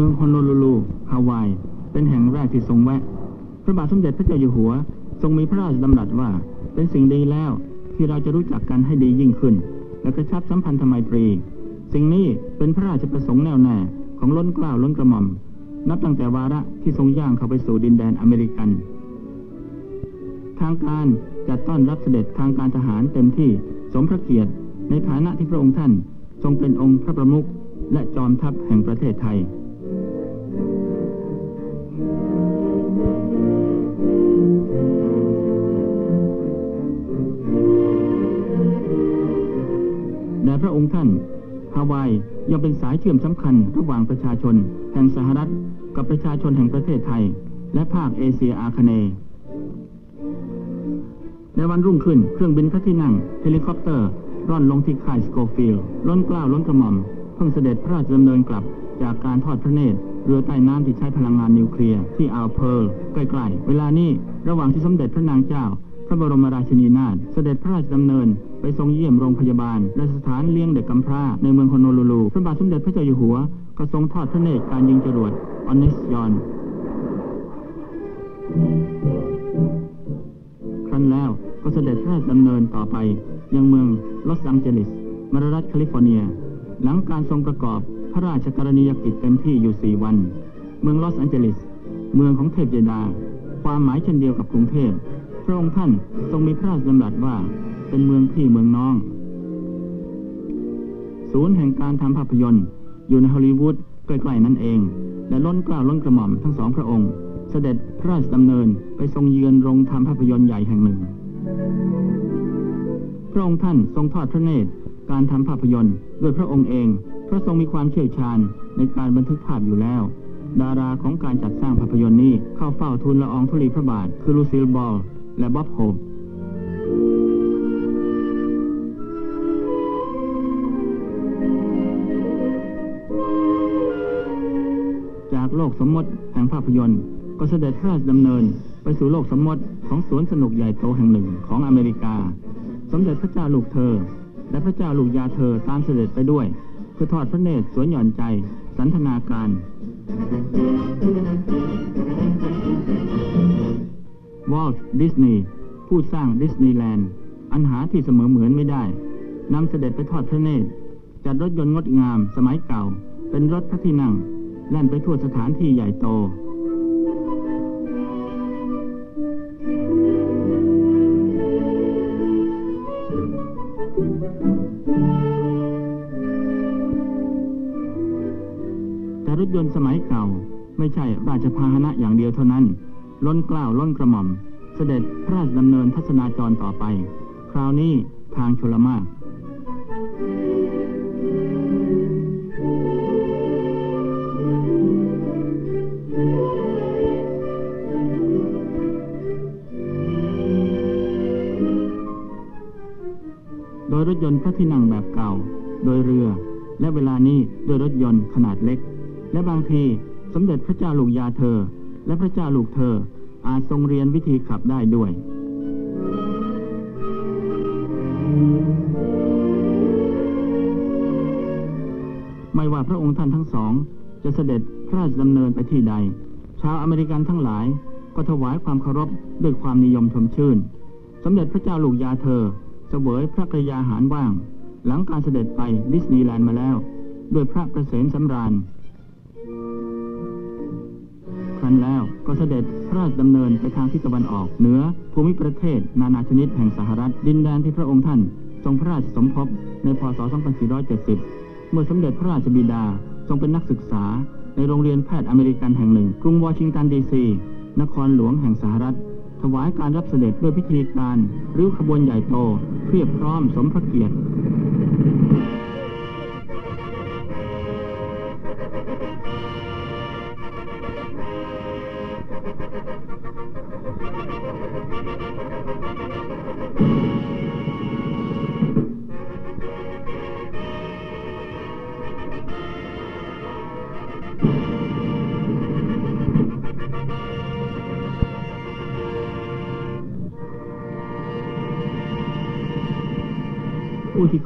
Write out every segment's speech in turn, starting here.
มืองฮอนโนลูลูฮาวาย เป็นแห่งแรกที่ทรงแวะ พระบาทสมเด็จพระเจ้าอยู่หัว ทรงมีพระราชดำรัสว่า เป็นสิ่งดีแล้วที่เราจะรู้จักกันให้ดียิ่งขึ้น และกระชับสัมพันธไมตรี สิ่งนี้เป็นพระราชประสงค์แน่วแน่ของล้นกล้าวล้นกระหม่อม นับตั้งแต่วาระที่ทรงย่างเข้าไปสู่ดินแดนอเมริกัน ทางการจัดต้อนรับเสด็จทางการทหารเต็มที่สมพระเกียรติในฐานะที่พระองค์ท่าน ทรงเป็นองค์พระประมุขและจอมทัพแห่งประเทศไทย พระองค์ท่าน ฮาวายยังเป็นสายเชื่อมสำคัญระหว่างประชาชน แห่งสหรัฐ กับประชาชนแห่งประเทศไทย และภาคเอเชียอาคเนย์ในวันรุ่งขึ้นเครื่องบินพระที่นั่งเฮลิคอปเตอร์ ร่อนลงที่ค่ายสโกฟิลด์ล้นกล้าวล้นกระหม่อม เพิ่งเสด็จพระราชดำเนินกลับจากการทอดพระเนตรเรือใต้น้ำที่ใช้พลังงานนิวเคลียร์ที่อ่าวเพิร์ลใกล้ๆ เวลานี้ระหว่างที่สมเด็จพระนางเจ้า ระบรมราชินีนาถเสด็จพระราชดำเนิน ไปทรงเยี่ยมโรงพยาบาล และสถานเลี้ยงเด็กกำพร้าในเมืองฮอนโนลูลูพระบาทสมเด็จพระเจ้าอยู่หัวก็ทรงทอดพระเนตรการยิงจรวดออนนิสยอนครั้นแล้วก็เสด็จพระราชดำเนินต่อไป ยังเมืองลอสแองเจลิสมรรัฐแคลิฟอร์เนีย หลังการทรงประกอบพระราชกรณียกิจเต็มที่อยู่ 4 วัน เมืองลอสแองเจลิส เมืองของเทพเจดา ความหมายเช่นเดียวกับกรุงเทพ ระองค์ท่านทรงมีพระราชดำรัสว่าเป็นเมืองพี่เมืองน้อง ศูนย์แห่งการทำภาพยนตร์ อยู่ในฮอลลีวูดใกล้ๆนั่นเอง และล้นกล้าล้นกระหม่อมทั้งสองพระองค์ เสด็จพระราชดำเนินไปทรงเยือนโรงทำภาพยนตร์ใหญ่แห่งหนึ่ง พระองค์ท่านทรงทอดพระเนตรการทำภาพยนตร์ด้วยพระองค์เองพระทรงมีความเชี่ยวชาญในการบันทึกภาพอยู่แล้ว ดาราของการจัดสร้างภาพยนตร์นี้เข้าเฝ้าทูลละอองธุลีพระบาทคือลูซิลบอล และบ๊อบโฮมจากโลกสมมติแห่งภาพยนตร์ ก็เสด็จพระราชดำเนินไปสู่โลกสมมติของสวนสนุกใหญ่โตแห่งหนึ่งของอเมริกา สมเด็จพระเจ้าลูกเธอ และพระเจ้าลูกยาเธอตามเสด็จไปด้วยเพื่อทอดพระเนตรสวนหย่อนใจ สันทนาการ วอลต์ดิสนีย์ผู้สร้างดิสนีย์แลนด์อันหาที่เสมอเหมือนไม่ได้นำเสด็จไปทอดพระเนตรจัดรถยนต์งดงามสมัยเก่า เป็นรถพระที่นั่ง แล่นไปทั่วสถานที่ใหญ่โต ล้นกล้าวล้นกระหม่อม เสด็จพระราชดำเนินทัศนาจรต่อไป คราวนี้ทางชลมากโดยรถยนต์พระที่นั่งแบบเก่า โดยเรือ และเวลานี้โดยรถยนต์ขนาดเล็ก และบางทีสมเด็จพระเจ้าลูกยาเธอ และพระเจ้าลูกเธออาจทรงเรียนวิธีขับได้ด้วย ไม่ว่าพระองค์ท่านทั้งสอง จะเสด็จพระราชดำเนินไปที่ใด ชาวอเมริกันทั้งหลายก็ถวายความเคารพด้วยความนิยมชมชื่น สมเด็จพระเจ้าลูกยาเธอเสวยพระกรยาหารว่าง หลังการเสด็จไปดิสนีย์แลนด์มาแล้ว ด้วยพระประเสริฐสำราญ ครั้นแล้วก็เสด็จพระราชดำเนินไปทางทิศตะวันออก เหนือภูมิประเทศ นานาชนิดแห่งสหรัฐ ดินแดนที่พระองค์ท่าน ทรงพระราชสมภพในพศ 2470 เมื่อสมเด็จพระราชบิดาทรงเป็นนักศึกษา ในโรงเรียนแพทย์อเมริกันแห่งหนึ่ง กรุงวอชิงตันดีซีนครหลวงแห่งสหรัฐ ถวายการรับเสด็จด้วยพิธีการริ้วขบวนใหญ่โตเพียบพร้อมสมพระเกียรติ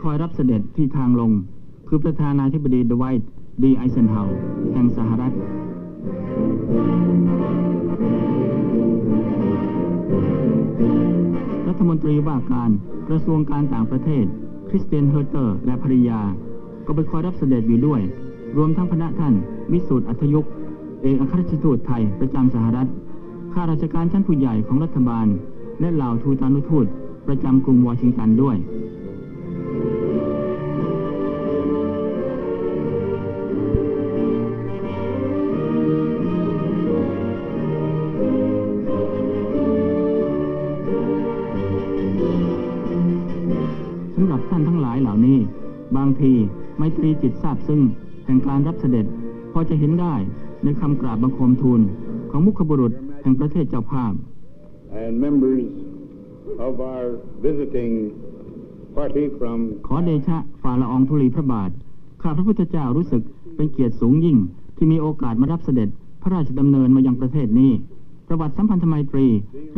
คอยรับเสด็จที่ทางลง คือประธานาธิบดีดไวท์ดีไอเซนเฮาแห่งสหรัฐรัฐมนตรีว่าการกระทรวงการต่างประเทศ คริสเตียนเฮอร์เตอร์และภริยา ก็ไปคอยรับเสด็จอยู่ด้วย รวมทั้งพระท่าน วิสุทธ์อัธยุกเอกอัครราชทูตไทยประจำสหรัฐข้าราชการชั้นผู้ใหญ่ของรัฐบาล และเหล่าทูตานุทูตประจำกรุงวอชิงตันด้วยำหรับท่านทั้งหลายเหล่านี้ บางทีไมตรีจิตซาบซึ้งแห่งการรับเสด็จพอจะเห็นได้ในคำกราบบังคมทูลของมุขบุรุษแห่งประเทศเจ้าภาพ and members of our visiting party from ขอเดชะฝ่าละอองธุลีพระบาท ข้าพระพุทธเจ้ารู้สึกเป็นเกียรติสูงยิ่ง ที่มีโอกาสมารับเสด็จพระราชดำเนินมายังประเทศนี้ ประวัติสัมพันธไมตรี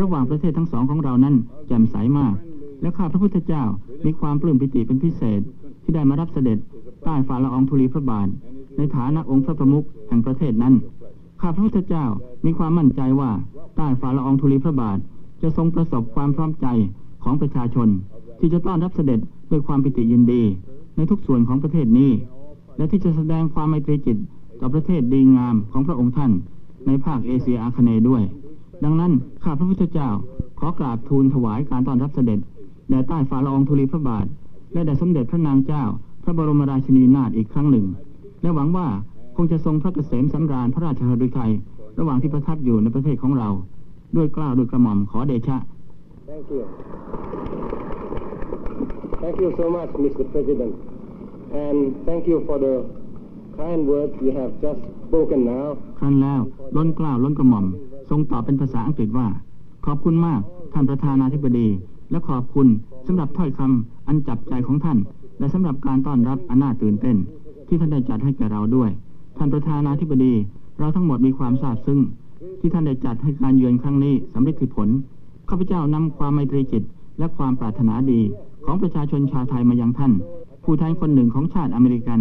ระหว่างประเทศทั้งสองของเรานั้นแจ่มใสมาก และข้าพระพุทธเจ้ามีความปลื้มปิติเป็นพิเศษที่ได้มารับเสด็จใต้ฝ่าละอองธุลีพระบาท ในฐานะองค์พระประมุขแห่งประเทศนั้น ข้าพระพุทธเจ้ามีความมั่นใจว่าใต้ฝ่าละอองธุลีพระบาท จะทรงประสบความพร้อมใจของประชาชน ที่จะต้อนรับเสด็จด้วยความปิติยินดี ในทุกส่วนของประเทศนี้ และที่จะแสดงความไมตรีจิตต่อประเทศดีงามของพระองค์ท่าน ในภาคเอเชียอาคเนย์ด้วย ดังนั้นข้าพระพุทธเจ้าขอกราบทูลถวายการต้อนรับเสด็จ แด่ใต้ฝ่าละอองธุลีพระบาท และแด่สมเด็จพระนางเจ้า พระบรมราชินีนาถอีกครั้งหนึ่ง และหวังว่าคงจะทรงพระเกษมสำราญพระราชหฤทัยระหว่างที่ประทับอยู่ในประเทศของเรา ด้วยเกล้าวด้วยกระหม่อมขอเดชะ Thank you. Thank you so much, Mr. President. And thank you for the kind words you have just spoken now. ครั้นแล้วล้นเกล้าวล้นกระหม่อม ทรงตอบเป็นภาษาอังกฤษว่า ขอบคุณมาก ท่านประธานาธิบดี และขอบคุณสำหรับถ้อยคำอันจับใจของท่าน และสำหรับการต้อนรับอันน่าตื่นเต้น ที่ท่านได้จัดให้แก่เราด้วย ท่านประธานาธิบดี เราทั้งหมดมีความซาบซึ้งที่ท่านได้จัดให้การเยือนครั้งนี้สำเร็จผลข้าพเจ้านำความไมตรีจิต และความปรารถนาดีของประชาชนชาวไทยมายังท่าน ผู้แทนคนหนึ่งของชาติอเมริกัน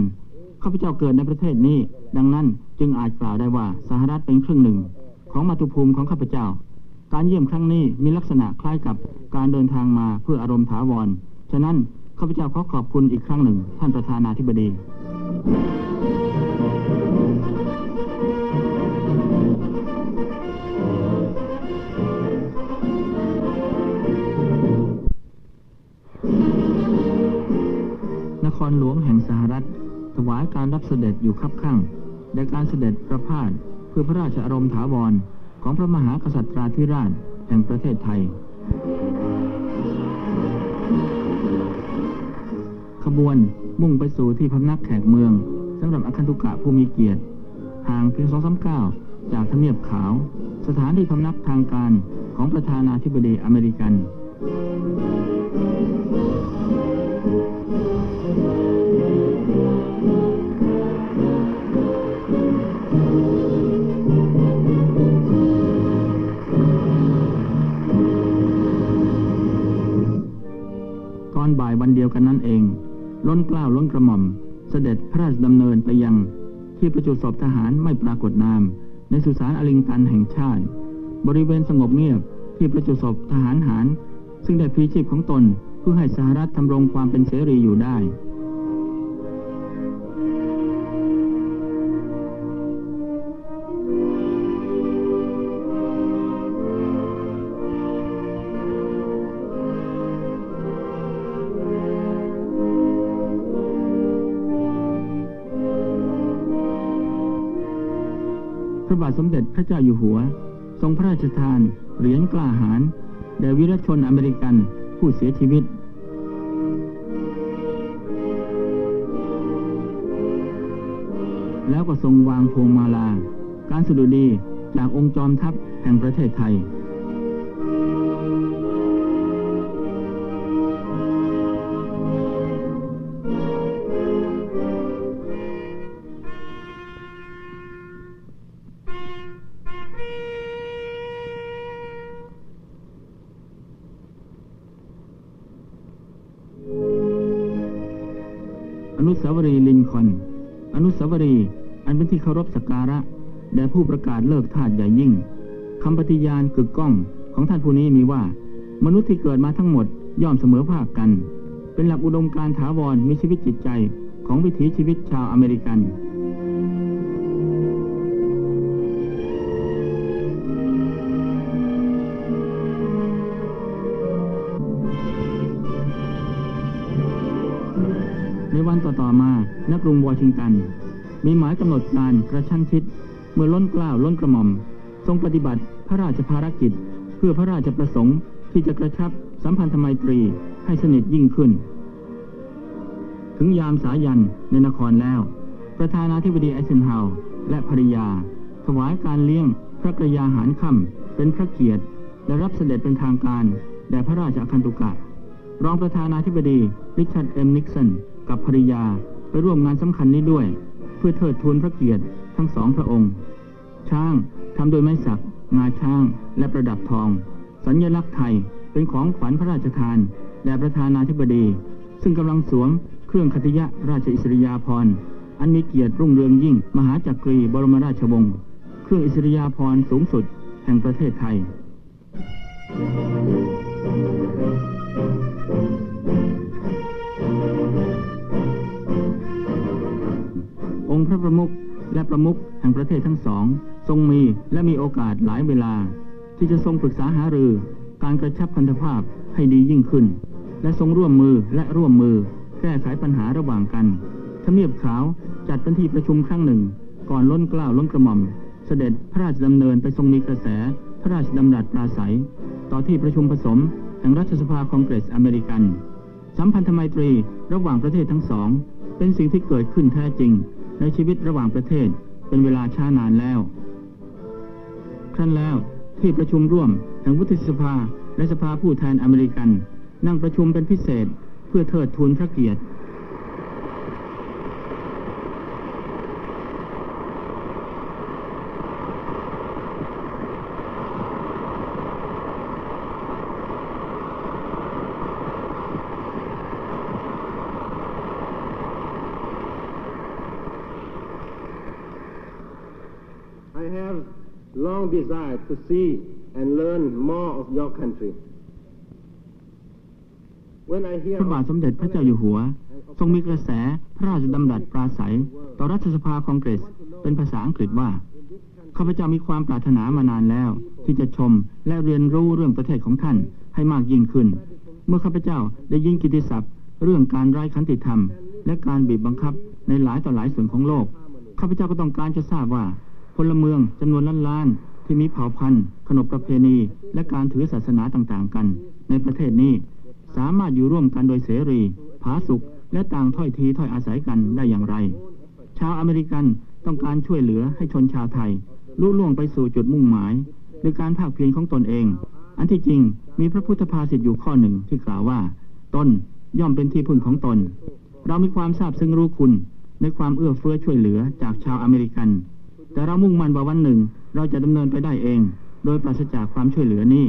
ข้าพเจ้าเกิดในประเทศนี้ ดังนั้นจึงอาจกล่าวได้ว่าสหรัฐเป็นครึ่งหนึ่ง ของมาตุภูมิของข้าพเจ้า การเยี่ยมครั้งนี้มีลักษณะคล้ายกับการเดินทางมาเพื่ออารมณ์ถาวร ฉะนั้นข้าพเจ้าขอขอบคุณอีกครั้งหนึ่ง ท่านประธานาธิบดีนครหลวงแห่งสหรัฐ ถวายการรับเสด็จอยู่คับข้างในการเสด็จประพาสเพื่อพระราชอารมณ์ถาวร ของพระมหากษัตริย์ธิราชแห่งประเทศไทย ขบวนมุ่งไปสู่ที่พำนักแขกเมืองสำหรับอคันตุกะผู้มีเกียรติ ห่างเพียงสองสามก้าวจากทำเนียบขาว สถานที่พำนักทางการของประธานาธิบดีอเมริกันต อนบ่ายวันเดียวกันนั่นเอง ล้นกล้าวล้นกระหม่อม เสด็จพระราชดำเนินไปยังที่ประจุศพทหารไม่ปรากฏนาม ในสุสานอลิงตันแห่งชาติ บริเวณสงบเงียบที่ประจุศพทหารหาร ซึ่งได้พีชีพของตนเพื่อให้สหรัฐทำรงความเป็นเสรีอยู่ได้ ระบาทสมเด็จพระเจ้าอยู่หัว ทรงพระราชทาน เหรียญกล้าหาญแด่วีรชนอเมริกันผู้เสียชีวิต แล้วก็ทรงวางพวงมาลา การสดุดีจากองค์จอมทัพแห่งประเทศไทย สการะแด่ผู้ประกาศเลิกทาสใหญ่ยิ่งคำปฏิญาณกึกก้องของท่านผู้นี้มีว่า มนุษย์ที่เกิดมาทั้งหมดย่อมเสมอภาคกัน เป็นหลักอุดมการถาวรมีชีวิตจิตใจของวิถีชีวิตชาวอเมริกันในวันต่อๆมาณกรุงวอชิงตัน มีหมายกำหนดการกระชั้นชิด เมื่อล้นกล้าวล้นกระหม่อม ทรงปฏิบัติพระราชภารกิจ เพื่อพระราชประสงค์ที่จะกระชับสัมพันธไมตรีให้สนิทยิ่งขึ้น ถึงยามสายันในนครแล้ว ประธานาธิบดีไอเซนฮาวและภริยา ถวายการเลี้ยงพระกรยาหารค่ำเป็นพระเกียรติ และรับเสด็จเป็นทางการแด่พระราชอาคันตุกะ รองประธานาธิบดีริชาร์ดเอ็มนิกสันกับภริยาไปร่วมงานสำคัญนี้ด้วย พื่อเทิดทูนพระเกียรติทั้งสองพระองค์ ช้างทำโดยไม้สัก งาช้าง และประดับทอง สัญญลักษณ์ไทยเป็นของขวัญพระราชทานแด่ประธานาธิบดี ซึ่งกำลังสวมเครื่องคติยะราชอิสริยาภรณ์อันมีเกียรติรุ่งเรืองยิ่ง มหาจักรีบรมราชวงศ์เครื่องอิสริยาภรณ์สูงสุดแห่งประเทศไทย องค์พระประมุขและประมุขแห่งประเทศทั้งสอง ทรงมีและมีโอกาสหลายเวลา ที่จะทรงปรึกษาหารือ การกระชับพันธภาพให้ดียิ่งขึ้น และทรงร่วมมือและร่วมมือ แก้ไขปัญหาระหว่างกันทำเนียบขาวจัดเป็นที่ประชุมครั้งหนึ่ง ก่อนล้นกล้าวล้นกระหม่อม เสด็จพระราชดำเนินไปทรงมีกระแส พระราชดำรัสปราศัย ต่อที่ประชุมผสมแห่งรัฐสภาคองเกรสอเมริกัน สัมพันธไมตรีระหว่างประเทศทั้งสอง เป็นสิ่งที่เกิดขึ้นแท้จริง ในชีวิตระหว่างประเทศเป็นเวลาช้านานแล้ว ครั้นแล้วที่ประชุมร่วมแห่งวุฒิสภาและสภาผู้แทนอเมริกัน นั่งประชุมเป็นพิเศษเพื่อเทิดทูนพระเกียรติ I have long desired to see and learn more of your country. When I hear พระบาทสมเด็จพระเจ้าอยู่หัว ทรงมีกระแสพระราชดำรัสปราศัย ต่อรัฐสภาคองเกรสเป็นภาษาอังกฤษว่าข้าพเจ้ามีความปรารถนามานานแล้ว ที่จะชมและเรียนรู้เรื่องประเทศของท่านให้มากยิ่งขึ้น เมื่อข้าพเจ้าได้ยินกิตติศัพท์ เรื่องการไร้ขันติธรรม และการบีบบังคับในหลายต่อหลายส่วนของโลกข้าพเจ้าก็ต้องการจะทราบว่า พลเมืองจำนวนล้านๆที่มีเผ่าพันธุ์ ขนบประเพณี และการถือศาสนาต่างๆ กัน ในประเทศนี้ สามารถอยู่ร่วมกันโดยเสรี ผาสุกและต่างถ้อยทีถ้อยอาศัยกันได้อย่างไร ชาวอเมริกันต้องการช่วยเหลือให้ชนชาวไทยลุล่วงไปสู่จุดมุ่งหมายโดยการภาคเพียรของตนเอง อันที่จริงมีพระพุทธภาษิตอยู่ข้อหนึ่งที่กล่าวว่า ตนย่อมเป็นที่พึ่งของตน เรามีความทราบซึ้งรู้คุณในความเอื้อเฟื้อช่วยเหลือจากชาวอเมริกัน แต่เรามุ่งมั่นว่าวันหนึ่ง เราจะดำเนินไปได้เอง โดยปราศจากความช่วยเหลือนี้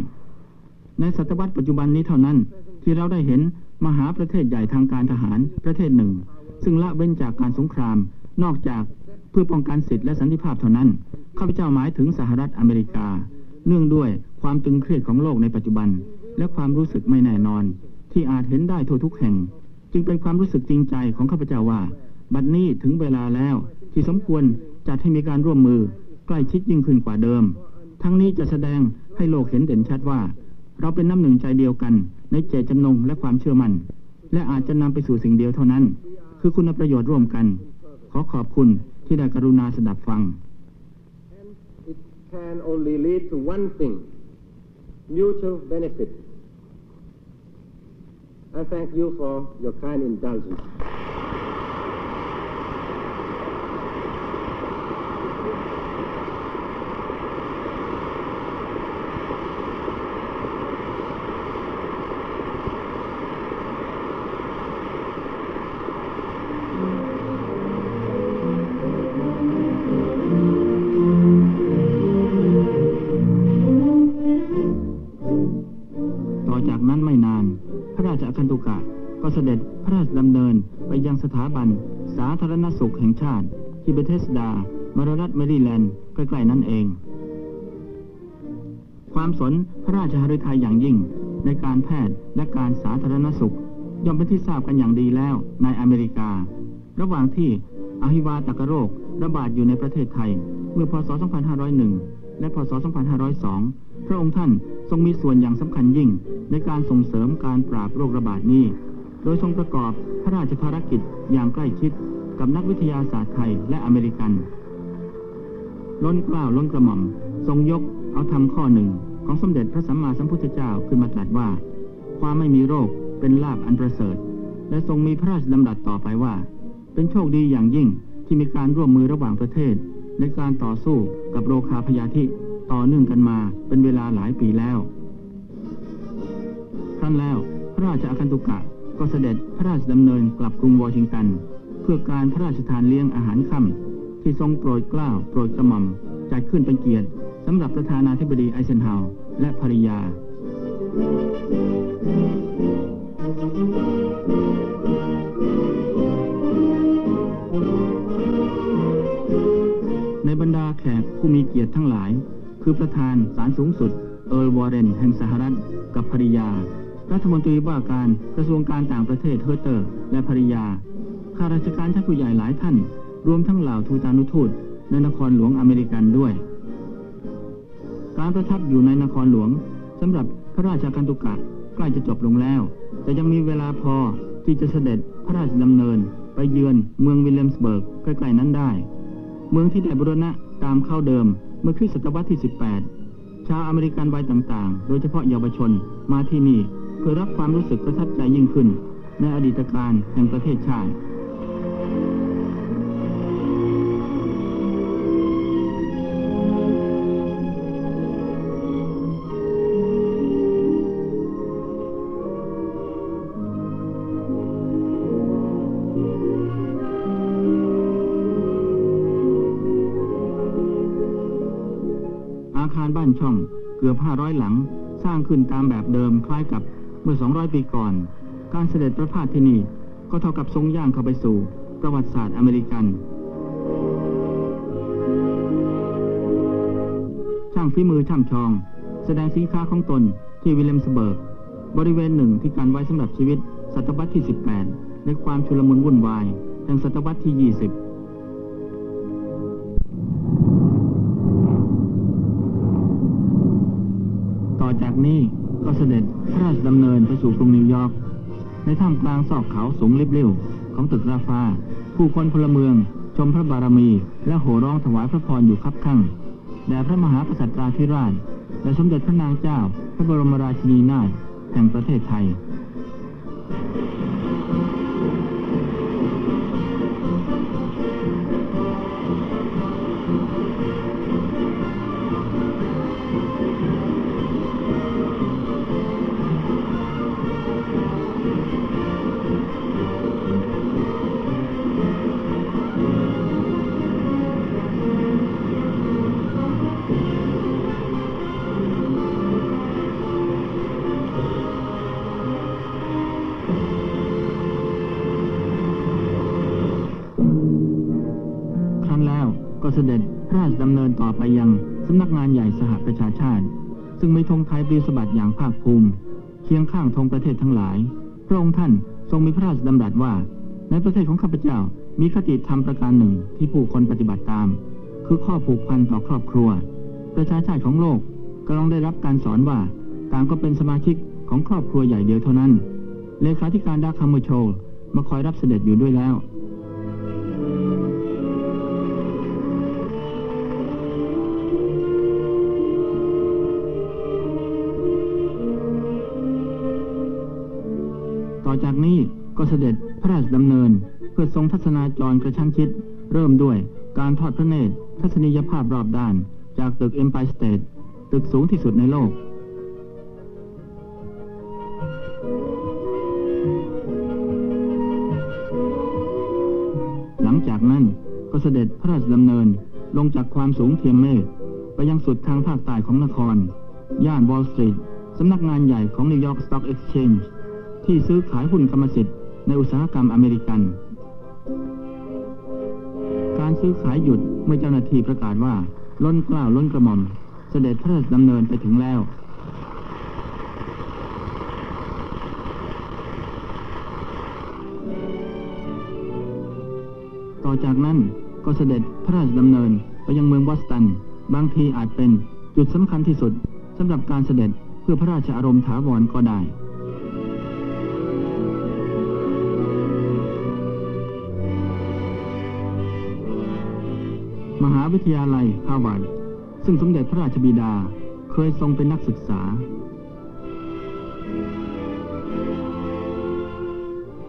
ในศตวรรษปัจจุบันนี้เท่านั้น ที่เราได้เห็นมหาประเทศใหญ่ทางการทหารประเทศหนึ่ง ซึ่งละเว้นจากการสงคราม นอกจากเพื่อป้องกันสิทธิและสันติภาพเท่านั้นข้าพเจ้าหมายถึงสหรัฐอเมริกา เนื่องด้วยความตึงเครียดของโลกในปัจจุบัน และความรู้สึกไม่แน่นอน ที่อาจเห็นได้ทั่วทุกแห่ง จึงเป็นความรู้สึกจริงใจของข้าพเจ้าว่า บัดนี้ถึงเวลาแล้ว ที่สมควรจัดให้มีการร่วมมือ ใกล้ชิดยิ่งขึ้นกว่าเดิม ทั้งนี้จะแสดงให้โลกเห็นเด่นชัดว่า เราเป็นน้ำหนึ่งใจเดียวกัน ในเจตจำนงและความเชื่อมัน่น และอาจจะนำไปสู่สิ่งเดียวเท่านั้น คือคุณประโยชน์ร่วมกัน ขอขอบคุณที่ได้กรุณาสดับฟัง it can only lead to one thing mutual benefit. I thank you for your kind indulgence. พระราชหฤทัยอย่างยิ่ง ในการแพทย์และการสาธารณสุข ย่อมเป็นที่ทราบกันอย่างดีแล้วในอเมริกา ระหว่างที่อหิวาตกโรคระบาดอยู่ในประเทศไทย เมื่อพศ 2501 และพศ 2502 พระองค์ท่านทรงมีส่วนอย่างสำคัญยิ่ง ในการส่งเสริมการปราบโรคระบาดนี้ โดยทรงประกอบพระราชภารกิจอย่างใกล้ชิดกับนักวิทยาศาสตร์ไทยและอเมริกัน ล้นกล้าวล้นกระหม่อม ทรงยกเอาธรรมข้อหนึ่ง ของสมเด็จพระสัมมาสัมพุทธเจ้าขึ้นมาตรัสว่า ความไม่มีโรคเป็นลาภอันประเสริฐ และทรงมีพระราชดำรัสต่อไปว่า เป็นโชคดีอย่างยิ่งที่มีการร่วมมือระหว่างประเทศ ในการต่อสู้กับโรคาพยาธิต่อเนื่องกันมาเป็นเวลาหลายปีแล้ว ครั้นแล้วพระราชอาคันตุกะก็เสด็จพระราชดำเนินกลับกรุงวอชิงตัน เพื่อการพระราชทานเลี้ยงอาหารค่ำที่ทรงโปรดเกล้าโปรดกระหม่อมจัดขึ้นเป็นเกียรติ สำหรับประธานาธิบดีไอเซนฮาวและภริยา ในบรรดาแขกผู้มีเกียรติทั้งหลาย คือประธานศาลสูงสุด เอิร์วอร์เรนแห่งสหรัฐกับภริยา รัฐมนตรีว่าการกระทรวงการต่างประเทศเฮอร์เตอร์ และภริยาข้าราชการชั้นผู้ใหญ่หลายท่าน รวมทั้งเหล่าทูตานุทูตในนครหลวงอเมริกันด้วย การประทับอยู่ในนครหลวงสำหรับพระราชาคันตุกะใกล้จะจบลงแล้ว แต่ยังมีเวลาพอที่จะเสด็จพระราชดำเนิน ไปเยือนเมืองวิลเลมสเบิร์กใกล้ๆนั้นได้ เมืองที่ได้บรณะตามเข้าเดิมเมื่อคริสตศตวรรษที่ 18 ชาวอเมริกันวัยต่างๆ โดยเฉพาะเยาวชนมาที่นี่เพื่อรับความรู้สึกประทับใจยิ่งขึ้น ในอดีตการแห่งประเทศชาติ ขึ้นตามแบบเดิมคล้ายกับเมื่อ 200 ปีก่อน การเสด็จประพาสที่นี่ก็เท่ากับทรงย่างเข้าไปสู่ประวัติศาสตร์อเมริกัน ช่างฝีมือช่ำชอง แสดงสินค้าของตนที่วิลเลมสเบิร์ก บริเวณหนึ่งที่การไว้สำหรับชีวิตศตวรรษที่ 18 ในความชุลมุนวุ่นวายแห่งศตวรรษที่ 20 จากนี้ก็เสด็จพระราชดำเนินไปสู่กรุงนิวยอร์กในท่ามกลางซอกเขาสูงลิบลิ่วของตึกราฟา ผู้คนพลเมือง ชมพระบารมี และโห่ร้องถวายพระพรอยู่คับข้างแด่พระมหากษัตริย์ธิราชและสมเด็จพระนางเจ้า พระบรมราชินีนาถแห่งประเทศไทย ก็เสด็จพระราชดำเนินต่อไปยังสำนักงานใหญ่สหประชาชาติ ซึ่งมีธงไทยปลิวสบัดอย่างภาคภูมิ เคียงข้างธงประเทศทั้งหลาย พระองค์ท่านทรงมีพระราชดำรัสว่า ในประเทศของข้าพเจ้ามีคติธรรมประการหนึ่งที่ผู้คนปฏิบัติตาม คือข้อผูกพันต่อครอบครัว ประชาชาติของโลกกำลังได้รับการสอนว่าต่างก็เป็นสมาชิกของครอบครัวใหญ่เดียวเท่านั้น เลขาธิการดาคัมเมอร์โชลมาคอยรับเสด็จอยู่ด้วยแล้ว เสด็จพระราชดำเนิน เพื่อทรงทัศนาจรกระชั้นชิด เริ่มด้วยการทอดพระเนตรทัศนียภาพรอบด้าน จากตึก Empire State ตึกสูงที่สุดในโลก หลังจากนั้นก็เสด็จพระราชดำเนินลงจากความสูงเทียมเมฆไปยังสุดทางภาคใต้ของนคร ย่านวอลล์สตรีทสำนักงานใหญ่ของนิวยอร์กสต็อกเอ็กซ์ช g e ที่ซื้อขายหุ้นกรรมสิทธิ์ ในอุตสาหกรรมอเมริกัน การซื้อขายหยุดเมื่อเจ้าหน้าที่ประกาศว่า ล้นกล้าวล้นกระหม่อม เสด็จพระราชดำเนินไปถึงแล้วต่อจากนั้นก็เสด็จพระราชดำเนินไปยังเมืองบอสตัน บางทีอาจเป็นจุดสำคัญที่สุดสำหรับการเสด็จเพื่อพระราชอารมณ์ถาวรก็ได้ วิทยาลัยฮาวาร์ดซึ่งสมเด็จพระราชบิดาเคยทรงเป็นนักศึกษา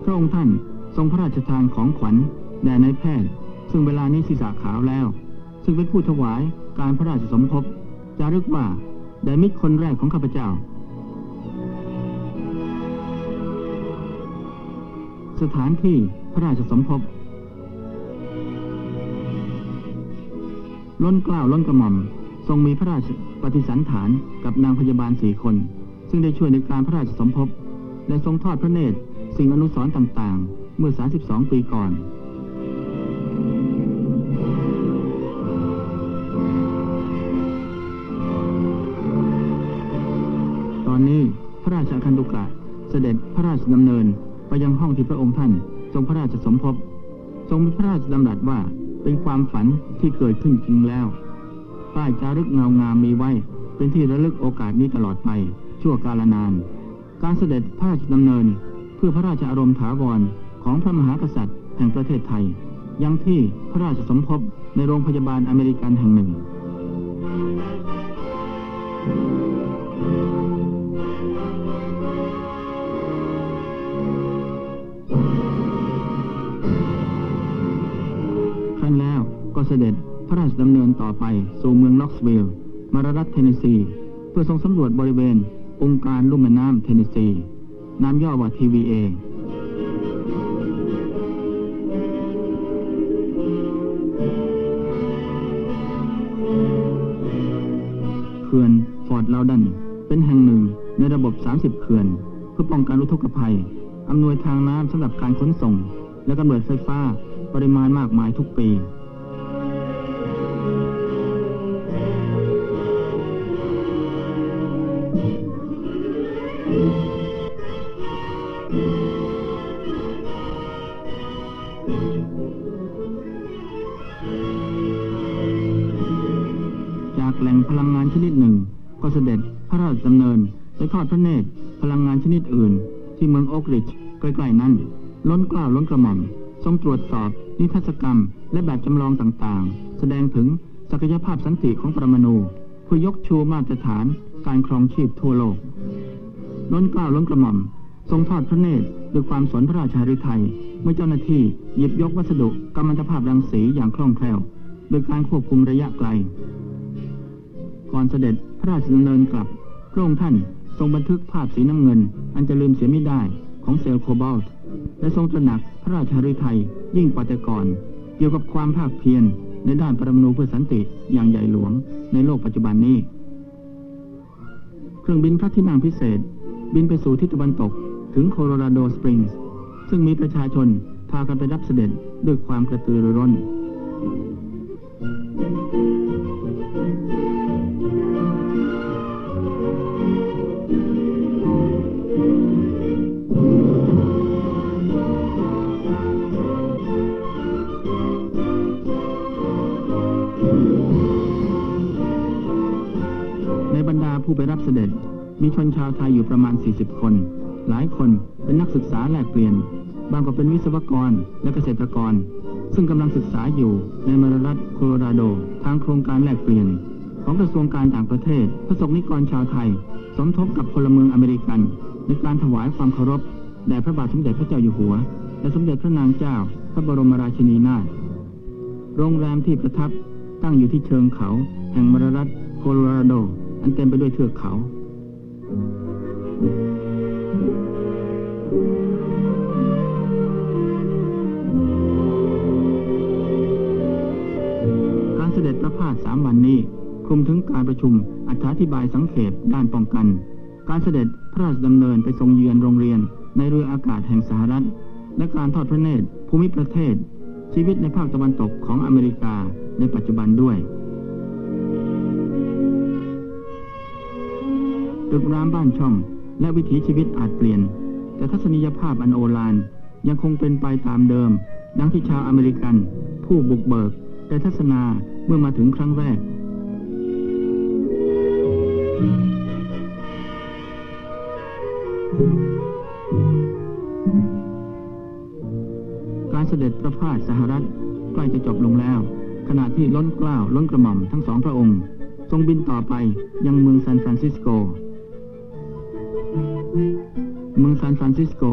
พระองค์ท่านทรงพระราชทานของขวัญแด่นายแพทย์ ซึ่งเวลานี้ศีรษะขาวแล้ว ซึ่งเป็นผู้ถวายการพระราชสมภพจารึกว่าแด่มิตรคนแรกของข้าพเจ้า สถานที่พระราชสมภพ ล้นกล้าวล้นกระหม่อม ทรงมีพระราชปฏิสันฐานกับนางพยาบาลสี่คน ซึ่งได้ช่วยในการพระราชสมภพ และทรงทอดพระเนตร สิ่งอนุสรณ์ต่างๆ เมื่อ 32 ปีก่อนตอนนี้พระราชาคันตุกะเสด็จพระราชดำเนินไปยังห้องที่พระองค์ท่าน ทรงพระราชสมภพ ทรงมีพระราชดำรัสว่า เป็นความฝันที่เกิดขึ้นจริงแล้ว ป้ายจารึกเงางามมีไว้ เป็นที่ระลึกโอกาสนี้ตลอดไป ชั่วกาลนาน การเสด็จพระราชดำเนิน เพื่อพระราชอารมณ์ถาวรของพระมหากษัตริย์แห่งประเทศไทย ยังที่พระราชสมภพในโรงพยาบาลอเมริกันแห่งหนึ่ง ต่อไป สู่เมืองน็อกซ์วิลล์มารรัฐเทนเนสซี เพื่อทรงสำรวจบริเวณ องค์การลุ่มแม่น้ำเทนเนสซีน้ำย่อว่า TVA เขื่อนฟอร์ดลาวดัน เป็นแห่งหนึ่งในระบบ 30 เขื่อน เพื่อป้องกันอุทกภัย อำนวยทางน้ำสำหรับการขนส่ง และกำเนิดไฟฟ้าปริมาณมากมายทุกปี ติของปรมาณูเพื่อยกชูมาตรฐานการครองชีพทั่วโลกล้นกล้าวล้นกระหม่อม ทรงทอดพระเนตรด้วยความสนพระราชาฤทัยเมื่อเจ้าหน้าที่หยิบยกวัสดุกัมมันตภาพรังสีอย่างคล่องแคล่วโดยการควบคุมระยะไกล ก่อนเสด็จพระราชดำเนินกลับ พระองค์ท่านทรงบันทึกภาพสีน้ำเงิน อันจะลืมเสียไม่ได้ของเซลล์โคบอลต์และทรงตระหนักพระราชาฤทัยยิ่งกว่าแต่ก่อน เกี่ยวกับความภาคเพียร ในด้านปรมาณูเพื่อสันติอย่างใหญ่หลวงในโลกปัจจุบันนี้ เครื่องบินพระที่นั่งพิเศษ บินไปสู่ทิศตะวันตกถึงโคโลราโดสปริงส์ซึ่งมีประชาชนพากันไปรับเสด็จด้วยความกระตือรือร้น ผู้ไปรับเสด็จ มีชนชาวไทยอยู่ประมาณ 40 คน หลายคนเป็นนักศึกษาแลกเปลี่ยน บางก็เป็นวิศวกรและเกษตรกร ซึ่งกำลังศึกษาอยู่ในมรรัฐโคโลราโด ทางโครงการแลกเปลี่ยน ของกระทรวงการต่างประเทศประสบนิกรชาวไทย สมทบกับพลเมืองอเมริกัน ในการถวายความเคารพแด่พระบาทสมเด็จพระเจ้าอยู่หัว และสมเด็จพระนางเจ้า พระบรมราชินีนาถโรงแรมที่ประทับตั้งอยู่ที่เชิงเขา แห่งมรรัฐโคโลราโด อันเต็มไปด้วยเทือกเขา การเสด็จประพาสสามวันนี้คลุมถึงการประชุมอธิบายสังเขปด้านป้องกัน การเสด็จพระราชดำเนินไปทรงเยือนโรงเรียน ในเรืออากาศแห่งสหรัฐ และการทอดพระเนตรภูมิประเทศ ชีวิตในภาคตะวันตกของอเมริกาในปัจจุบันด้วย ตึกรามบ้านช่อง และวิถีชีวิตอาจเปลี่ยน แต่ทัศนียภาพอันโอฬารยังคงเป็นไปตามเดิม ดังที่ชาวอเมริกัน ผู้บุกเบิกได้ทัศนาเมื่อมาถึงครั้งแรกการเสด็จประพาสสหรัฐใกล้จะจบลงแล้ว ขณะที่ล้นกล้าวล้นกระหม่อมทั้งสองพระองค์ ทรงบินต่อไปยังเมืองซานฟรานซิสโก เมืองซานฟรานซิสโก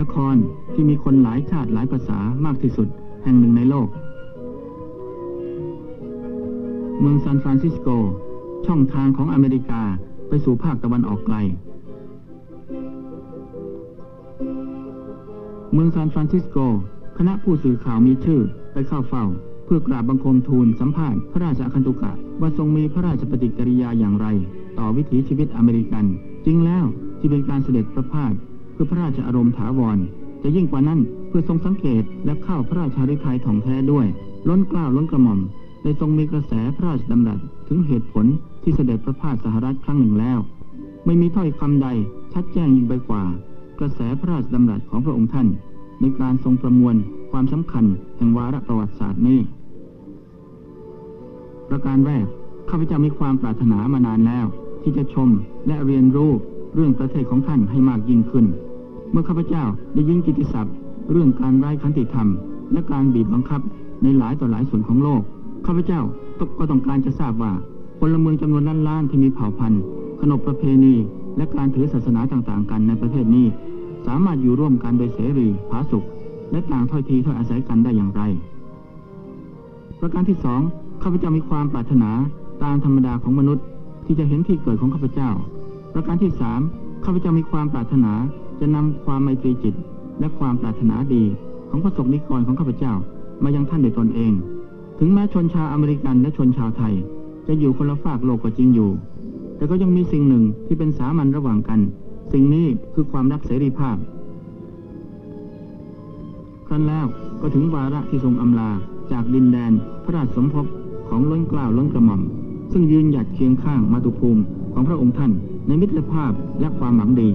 นครที่มีคนหลายชาติหลายภาษามากที่สุดแห่งหนึ่งในโลก เมืองซานฟรานซิสโก ช่องทางของอเมริกาไปสู่ภาคตะวันออกไกล เมืองซานฟรานซิสโก คณะผู้สื่อข่าวมีชื่อไปเข้าเฝ้า เพื่อกราบบังคมทูลสัมภาษณ์พระราชอาคันตุกะว่าทรงมีพระราชปฏิกิริยาอย่างไร ต่อวิถีชีวิตอเมริกัน จริงแล้วที่เป็นการเสด็จประพาสเพื่อพระราชอารมณ์ถาวร จะยิ่งกว่านั้นเพื่อทรงสังเกตและเข้าพระราชาฤทัยถ่องแท้ด้วย ล้นกล้าวล้นกระหม่อมได้ทรงมีกระแสพระราชดำรัสถึงเหตุผลที่เสด็จประพาสสหรัฐครั้งหนึ่งแล้ว ไม่มีถ้อยคำใดชัดแจ้งยิ่งไปกว่า กระแสพระราชดำรัสของพระองค์ท่าน ในการทรงประมวลความสำคัญแห่งวาระประวัติศาสตร์นี้ ประการแรกข้าพเจ้ามีความปรารถนามานานแล้ว ที่จะชมและเรียนรู้เรื่องประเทศของท่านให้มากยิ่งขึ้น เมื่อข้าพเจ้าได้ยินกิตติศัพท์ เรื่องการไร้ขันติธรรม และการบีบบังคับในหลายต่อหลายส่วนของโลกข้าพเจ้าก็ต้องการจะทราบว่าพลเมืองจำนวนล้านๆที่มีเผ่าพันธุ์ ขนบประเพณี และการถือศาสนาต่างๆ กันในประเทศนี้ สามารถอยู่ร่วมกันโดยเสรีผาสุกและต่างถ้อยทีถ้อยอาศัยกันได้อย่างไร ประการที่สองข้าพเจ้ามีความปรารถนาตามธรรมดาของมนุษย์ ที่จะเห็นที่เกิดของข้าพเจ้า ประการที่สามข้าพเจ้ามีความปรารถนาจะนำความไมตรีจิต และความปรารถนาดีของพระสงฆ์นิกรของข้าพเจ้า มายังท่านโดยตนเอง ถึงแม้ชนชาวอเมริกันและชนชาวไทย จะอยู่คนละฝากโลกก็จริงอยู่ แต่ก็ยังมีสิ่งหนึ่งที่เป็นสามัญระหว่างกัน สิ่งนี้คือความรักเสรีภาพ ครั้นแล้วก็ถึงวาระที่ทรงอำลาจากดินแดนพระราชสมภพของล้นกล้าวล้นกระหม่อม ซึ่งยืนหยัดเคียงข้างมาตุภูมิของพระองค์ท่านในมิตรภาพและความหวังดี